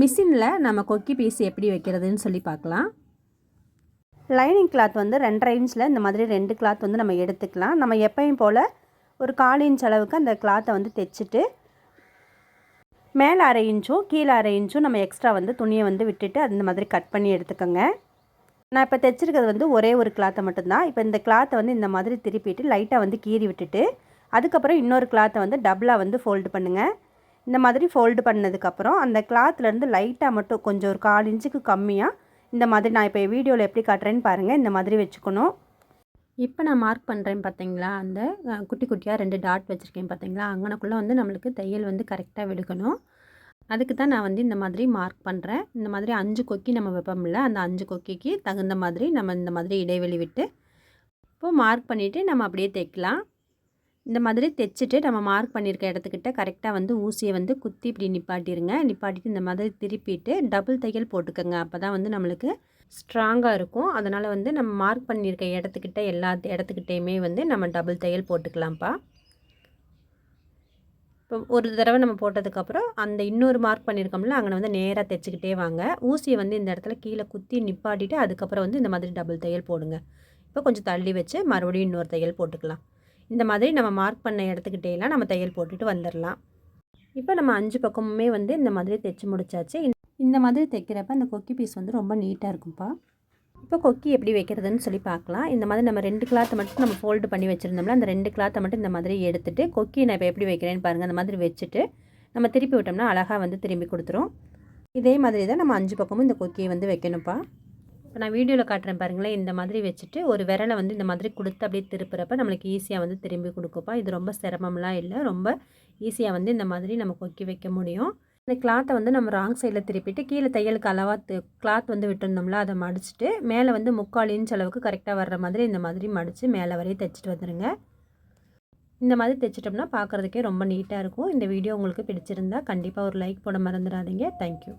மிஷினில் நம்ம கொக்கி பீஸ் எப்படி வைக்கிறதுன்னு சொல்லி பார்க்கலாம். லைனிங் கிளாத் வந்து ரெண்டரை இன்ச்சில் இந்த மாதிரி ரெண்டு கிளாத் வந்து நம்ம எடுத்துக்கலாம். நம்ம எப்பயும் போல் ஒரு கால் இன்ச் அளவுக்கு அந்த கிளாத்தை வந்து தைச்சிட்டு மேலே அரை இன்ச்சும் கீழே அரை இன்ச்சும் நம்ம எக்ஸ்ட்ரா வந்து துணியை வந்து விட்டுட்டு அந்த மாதிரி கட் பண்ணி எடுத்துக்கோங்க. நான் இப்போ தைச்சிருக்கிறது வந்து ஒரே ஒரு கிளாத்தை மட்டும்தான். இப்போ இந்த கிளாத்தை வந்து இந்த மாதிரி திருப்பிட்டு லைட்டாக வந்து கீறி விட்டுட்டு அதுக்கப்புறம் இன்னொரு கிளாத்தை வந்து டபுளாக வந்து ஃபோல்டு பண்ணுங்கள் இந்த மாதிரி ஃபோல்டு பண்ணதுக்கப்புறம் அந்த கிளாத்லேருந்து லைட்டாக மட்டும் கொஞ்சம் ஒரு கால் இன்ச்சுக்கு கம்மியாக இந்த மாதிரி நான் இப்போ வீடியோவில் எப்படி காட்டுறேன்னு பாருங்கள் இந்த மாதிரி வச்சுக்கணும். இப்போ நான் மார்க் பண்ணுறேன் பார்த்தீங்களா அந்த குட்டி குட்டியாக ரெண்டு டாட் வச்சுருக்கேன் பார்த்தீங்களா அங்கனக்குள்ளே வந்து நம்மளுக்கு தையல் வந்து கரெக்டாக விடுக்கணும் அதுக்கு தான் நான் வந்து இந்த மாதிரி மார்க் பண்ணுறேன் இந்த மாதிரி அஞ்சு கொக்கி நம்ம வைப்போம்ல அந்த அஞ்சு கொக்கிக்கு தகுந்த மாதிரி நம்ம இந்த மாதிரி இடைவெளி விட்டு இப்போது மார்க் பண்ணிவிட்டு நம்ம அப்படியே தைக்கலாம் இந்த மாதிரி தைச்சிட்டு நம்ம மார்க் பண்ணியிருக்க இடத்துக்கிட்ட கரெக்டாக வந்து ஊசியை வந்து குத்தி இப்படி நிப்பாட்டிருங்க. நிப்பாட்டிட்டு இந்த மாதிரி திருப்பிட்டு டபுள் தையல் போட்டுக்கோங்க. அப்போ தான் வந்து நம்மளுக்கு ஸ்ட்ராங்காக இருக்கும். அதனால் வந்து நம்ம மார்க் பண்ணியிருக்க இடத்துக்கிட்ட எல்லா இடத்துக்கிட்டையுமே வந்து நம்ம டபுள் தையல் போட்டுக்கலாம்ப்பா. இப்போ ஒரு தடவை நம்ம போட்டதுக்கப்புறம் அந்த இன்னொரு மார்க் பண்ணியிருக்கோம்ல அங்கே வந்து நேராக தைச்சிக்கிட்டே வாங்க. ஊசியை வந்து இந்த இடத்துல கீழே குத்தி நிப்பாட்டிட்டு அதுக்கப்புறம் வந்து இந்த மாதிரி டபுள் தையல் போடுங்க. இப்போ கொஞ்சம் தள்ளி வச்சு மறுபடியும் இன்னொரு தையல் போட்டுக்கலாம். இந்த மாதிரி நம்ம மார்க் பண்ண இடத்துக்கிட்டேலாம் நம்ம தையல் போட்டுட்டு வந்துடலாம் இப்போ நம்ம அஞ்சு பக்கமுமே வந்து இந்த மாதிரி தைச்சி முடிச்சாச்சு. இந்த- மாதிரி தைக்கிறப்ப அந்த கொக்கி பீஸ் வந்து ரொம்ப நீட்டாக இருக்கும்ப்பா இப்போ கொக்கி எப்படி வைக்கிறதுன்னு சொல்லி பார்க்கலாம். இந்த மாதிரி நம்ம ரெண்டு கிளாத்தை மட்டும் நம்ம ஃபோல்டு பண்ணி வச்சுருந்தோம்ல அந்த ரெண்டு கிளாத்தை மட்டும் இந்த மாதிரி எடுத்துகிட்டு கொக்கி நான் இப்போ எப்படி வைக்கிறேன்னு பாருங்கள் அந்த மாதிரி வச்சுட்டு நம்ம திருப்பி விட்டோம்னா அழகாக வந்து திரும்பி கொடுத்துரும். இதே மாதிரி தான் நம்ம அஞ்சு பக்கமும் இந்த கொக்கியை வந்து வைக்கணும்ப்பா இப்போ நான் வீடியோவில் காட்டுறேன் பாருங்களேன். இந்த மாதிரி வச்சுட்டு ஒரு விரலை வந்து இந்த மாதிரி கொடுத்து அப்படியே திருப்புறப்ப நம்மளுக்கு ஈஸியாக வந்து திரும்பி கொடுக்குப்பா. இது ரொம்ப சிரமம்லாம் இல்லை. ரொம்ப ஈஸியாக வந்து இந்த மாதிரி நம்ம கொக்கி வைக்க முடியும். இந்த கிளாத்தை வந்து நம்ம ராங் சைடில் திருப்பிட்டு கீழே தையலுக்கு அளவாக கிளாத் வந்து விட்டுருந்தோம்ல அதை மடிச்சுட்டு மேலே வந்து முக்கால் இன்ச் அளவுக்கு கரெக்டாக வர்ற மாதிரி இந்த மாதிரி மடித்து மேலே வரையும் தைச்சிட்டு வந்துடுங்க இந்த மாதிரி தைச்சிட்டோம்னா பார்க்குறதுக்கே ரொம்ப நீட்டாக இருக்கும். இந்த வீடியோ உங்களுக்கு பிடிச்சிருந்தா கண்டிப்பாக ஒரு லைக் போட மறந்துடாதீங்க. தேங்க்யூ